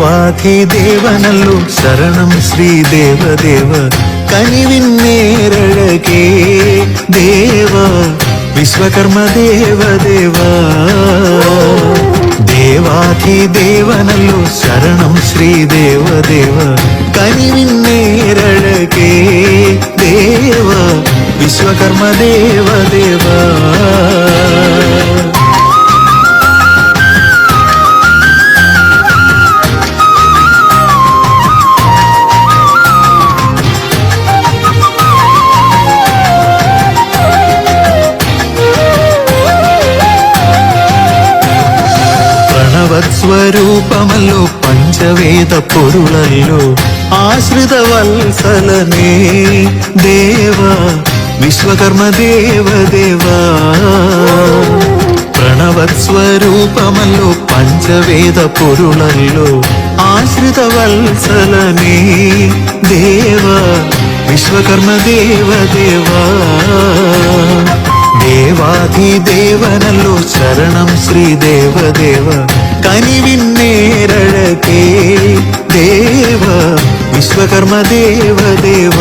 தேவாதி தேவனல்லு சரணம் ஸ்ரீ தேவ தேவ கனிவின் நேரழகே தேவா விஸ்வகர்ம தேவ தேவா దేవాతి దేవనలు శరణం శ్రీ దేవదేవ కనివిన్నేరళకే దేవ విశ్వకర్మ దేవదేవ ஆயுத பொருளல்லோ ఆశ్రిత వల్సలనే தேவா విశ్వకర్మ దేవ దేవా. ప్రణవస్వరూపమల్లో పంచవేద పొరులల్లో ఆశ్రిత వల్సలనే దేవా విశ్వకర్మ దేవ దేవా. దేవాది దేవనల్లో శరణం శ్రీ దేవదేవ కని విన్నేరడకే ദേവ വിശ്വകർമ്മ ദേവദേവ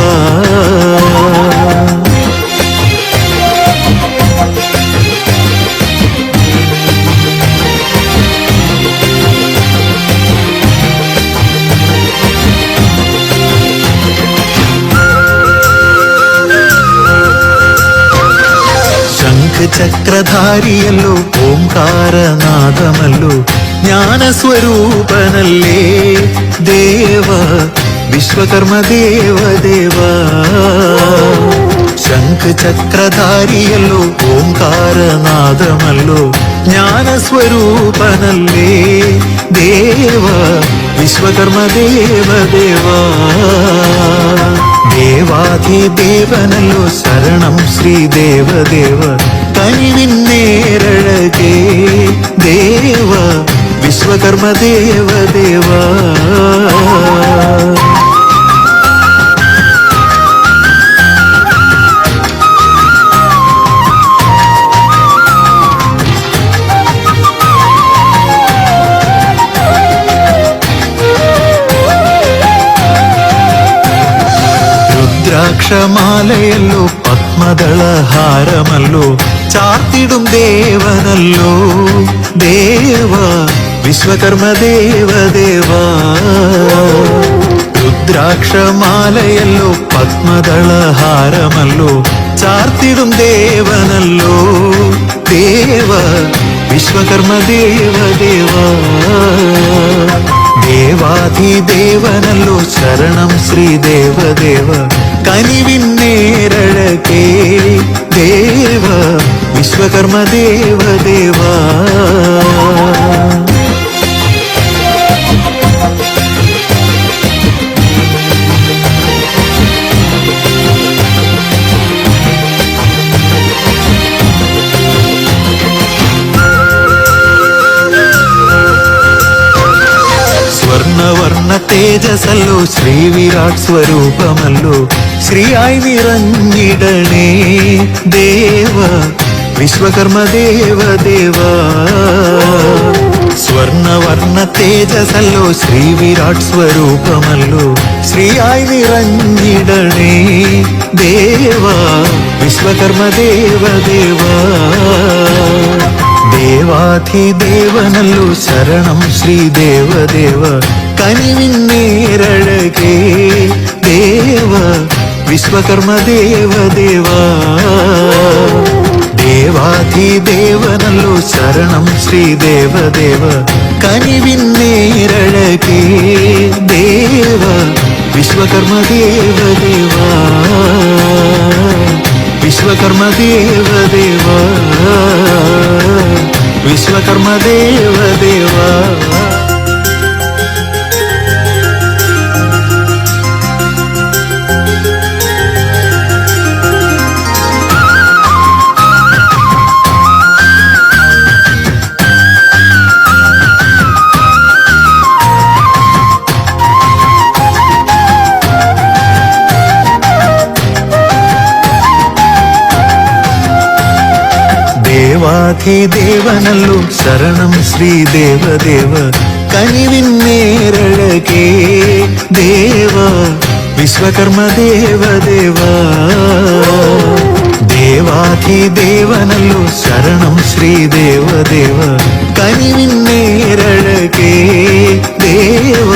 ശംഖ് ചക്രധാരിയല്ലോ ഓംകാരനാഥമല്ലോ. ജ്ഞാനസ്വരൂപനല്ലേ? ദേവ വിശ്വകർമ്മ ദേവ ദേവ ചക്രധാരിയല്ലോ ഓംകാരനാഥമല്ലോ. ജ്ഞാനസ്വരൂപനല്ലേ? ദേവ വിശ്വകർമ്മ ദേവദേവ ദേവാധിദേവനല്ലോ ശരണം ശ്രീദേവദേവ. കനിവിന്നേരഴകേ ദേവ విశ్వకర్మ దేవ దేవా రుద్రాక్షమాలయల్లో పద్మదళ హారమల్లు చార్తిడు దేవనల్లో. దేవా విశ్వకర్మ దేవదేవా రుద్రాక్ష మాలయల్లో ಹಾರಮಲ್ಲೋ ಚಾರ್ತಿಡುಂ ದೇವನಲ್ಲೋ ದೇವ ವಿಶ್ವಕರ್ಮ ದೇವ ದೇವ దేవాది దేవనల్లో శరణం శ్రీ దేవదేవ. కనివిన్నేరళకే దేవ విశ్వకర్మ దేవదేవా ರೂಪಮಲ್ಲೋ ಶ್ರೀ ವಿರಾಟ್ ಸ್ವರೂಪಮಲ್ಲೋ ಶ್ರೀ ಆಯ್ ವಿರಂಜಿಡಣೆ ದೇವ ವಿಶ್ವಕರ್ಮ ದೇವ ದೇವ ಸ್ವರ್ಣ ವರ್ಣ ತೇಜಸಲ್ಲೋ ಶ್ರೀ ವಿರಾಟ್ ಸ್ವರೂಪಮಲ್ಲೋ ಶ್ರೀ ಆಯ್ ವಿರಂಜಿಡಣೆ ದೇವ ವಿಶ್ವಕರ್ಮ ದೇವ ದೇವ దేవాధి దేవనల్లు శరణం శ్రీ దేవ ശ്രീദേവദേവ കനിവിന്നേരഴകേ ദേവ വിശ്വകർമ്മ ദേവദേവ ദേവാധിദേവനല്ലോ ശരണം ശ്രീദേവദേവ കനിവിന്നേരഴകേ ദേവ. വിശ്വകർമ്മ ദേവ ദേവാ. വിശ്വകർമ്മ ദേവ ദേവാ. വിശ്വകർമ്മ ദേവദേവ ദേവനല്ലു ശരണം കനിവിൻ നേരഴകേ ദേവ വിശ്വകർമ്മ ദേവദേവ. ദേവാധി ദേവനല്ലു ശരണം ശ്രീ ദേവദേവ. കനിവിൻ നേരഴകേ ദേവ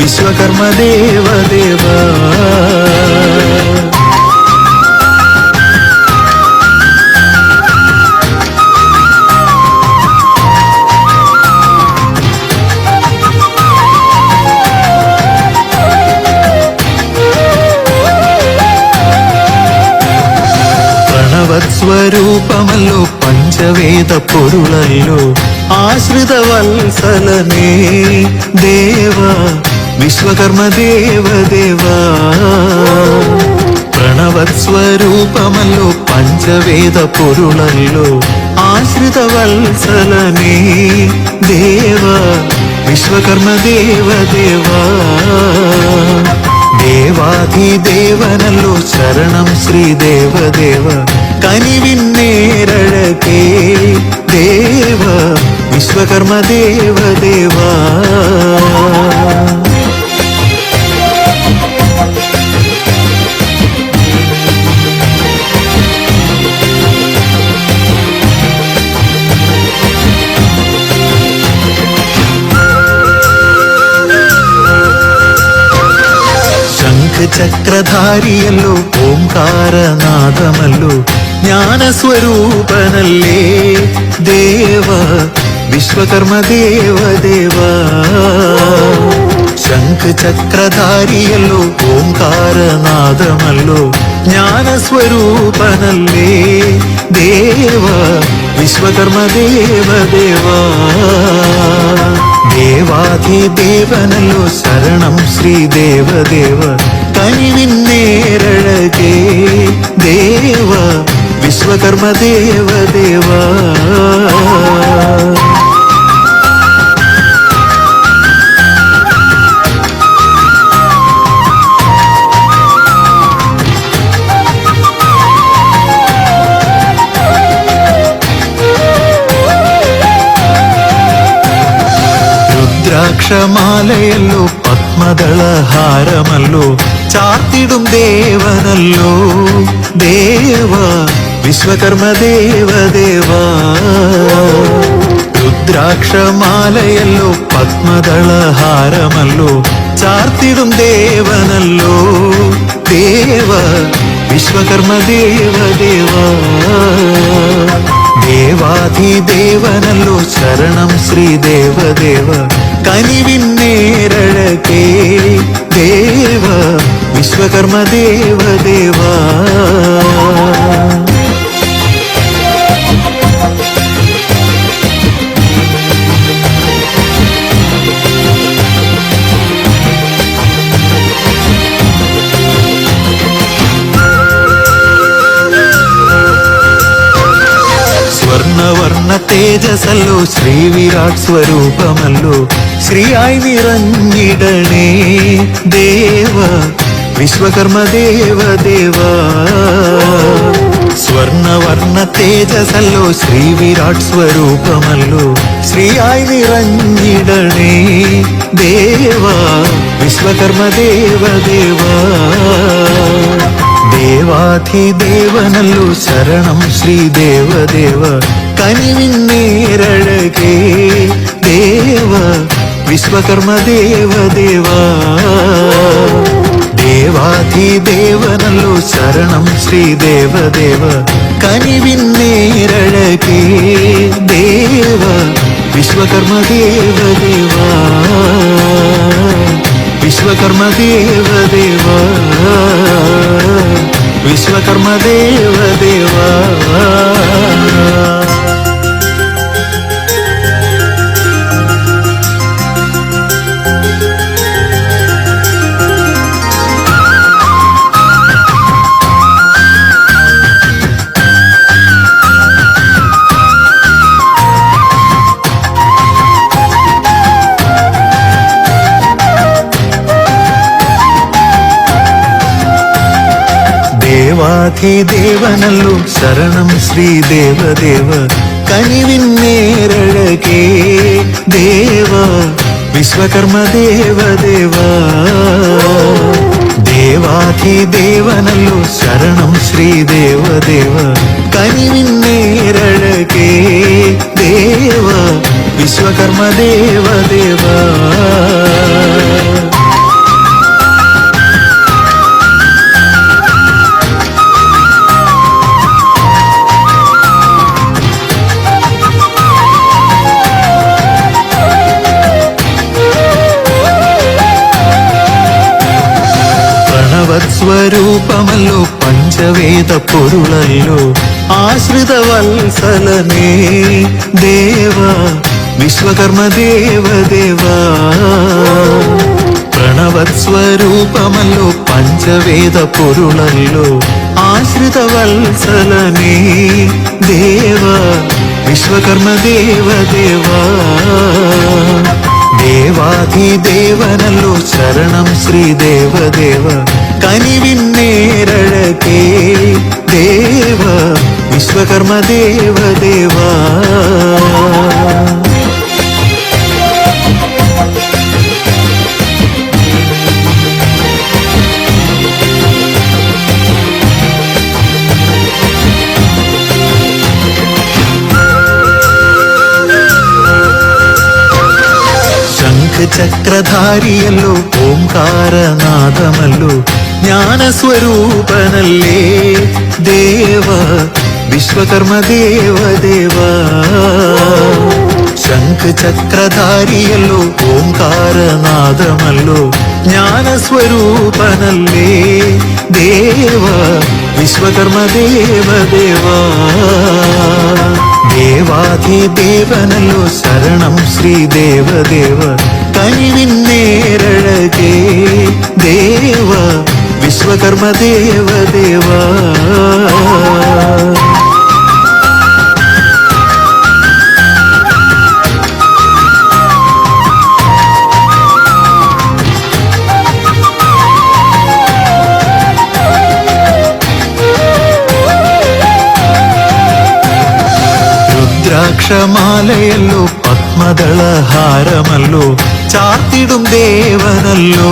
വിശ്വകർമ്മ ദേവ പൊരുളല്ലോ ആശ്രിത വത്സലനേ ദേവ വിശ്വകർമ്മ ദേവ ദേവ പ്രണവസ്വരൂപമല്ലോ പഞ്ചവേദ പൊരുളല്ലോ ആശ്രിത വത്സലനേ ദേവ വിശ്വകർമ്മ ദേവ ദേവ ദേവാധിദേവനല്ലോ ശരണം കനിവിൻ കനിവിന്നേരഴകേ ദേവ വിശ്വകർമ്മ ദേവദേവ ശംഖ് ചക്രധാരിയല്ലോ ഓംകാരനാഥമല്ലോ ജ്ഞാനസ്വരൂപനല്ലേ? ദേവ വിശ്വകർമ്മ ദേവ. ദേവ ശംഖ് ചക്രധാരിയല്ലോ ഓംകാരനാഥമല്ലോ ജ്ഞാനസ്വരൂപനല്ലേ? ദേവ വിശ്വകർമ്മ ദേവ. ദേവ ദേവാധിദേവനല്ലോ ശരണം நின்னேரழகே தேவா விஸ்வகர்ம தேவ தேவா ರುದ್ರಾಕ್ಷ ಮಾಲೆಯಲ್ಲೂ ಪದ್ಮದಳ ಹಾರಮಲ್ಲೂ ചാർത്തിടും ദേവനല്ലോ ദേവ വിശ്വകർമ്മ ദേവ ദേവ രുദ്രാക്ഷമാലയല്ലോ പത്മദളഹാരമല്ലോ ചാർത്തിടും ദേവനല്ലോ ദേവ വിശ്വകർമ്മ ദേവ ദേവ ദേവാധിദേവനല്ലോ ശരണം ശ്രീദേവദേവ കനിവിന്നേരഴകേ ദേവ വിശ്വകർമ്മ ദേവദേവ തേജസല്ലോ ശ്രീ വിരാട് സ്വരൂപമല്ലോ ശ്രീയായി നിറഞ്ഞിടണേ ദേവ. ವಿಶ್ವಕರ್ಮ ದೇವ ದೇವ. ಸ್ವರ್ಣವರ್ಣ ತೇಜಸಲ್ಲೋ, ಶ್ರೀ ವಿರಾಟ್ ಸ್ವರೂಪಮಲ್ಲೋ, ಶ್ರೀ ಆಯ್ ನಿರಂಜಿಡಣೆ ದೇವ, ವಿಶ್ವಕರ್ಮ ದೇವ ದೇವ. ದೇವಾಧಿ ದೇವನಲ್ಲೂ ಶರಣಂ ಶ್ರೀ ದೇವ ದೇವ. ಕನಿವಿನ್ನೇರಳಗೆ. ದೇವ, ವಿಶ್ವಕರ್ಮ ದೇವ, ದೇವಾ. ദേവാധിദേവനല്ലോ ശരണം ശ്രീദേവദേവ കനിവിന്നേരഴകേ ദേവ വിശ്വകർമ്മ ദേവ ദേവ വിശ്വകർമ്മ ദേവ ദേവ വിശ്വകർമ്മ ദേവ ദേവ ദേവാധിദേവനല്ലോ ശരണം ശ്രീദേവദേവ കനിവിന്നേരഴകേ ദേവ. വിശ്വകർമ്മ ദേവദേവ. ദേവാധിദേവനല്ലോ ശരണം ശ്രീദേവദേവ കനിവിന്നേരഴകേ ദേവ. വിശ്വകർമ്മ ദേവദേവാ. వేద పొరుಳల్లో ఆశ్రిత వల్సలనే దేవా విశ్వకర్మ దేవ దేవా. ప్రణవత్స్వరూపమల్లో పంచవేద పొరుళల్లో ఆశ్రిత వల్సలనే దేవా విశ్వకర్మ దేవ దేవా. దేవాది దేవనల్లో శరణం శ్రీ దేవ. ശ്രീദേവദേവ കനിവിന്നേരഴകേ ദേവ വിശ്വകർമ്മ ദേവ ദേവ. ശംഖചക്രധാരിയല്ലോ ഓംകാരനാഥമല്ലോ. ജ്ഞാനസ്വരൂപനല്ലേ? ദേവ വിശ്വകർമ്മ ദേവദേവ ശംഖചക്രധാരിയല്ലോ ഓംകാരനാഥമല്ലോ. ജ്ഞാനസ്വരൂപനല്ലേ? ദേവ വിശ്വകർമ്മ ദേവദേവ ദേവാധി ദേവനല്ലോ ശരണം ശ്രീ ദേവദേവ കനിവിൻ നേരഴകേ ദേവ విశ్వకర్మ దేవ దేవా ருத்ராட்சமாலையல்லோ பத்மதள ஹாரமல்லோ சாத்திடும் தேவனல்லோ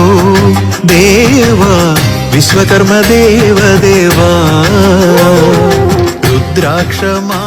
தேவா విశ్వకర్మ దేవదేవా రుద్రాక్షమా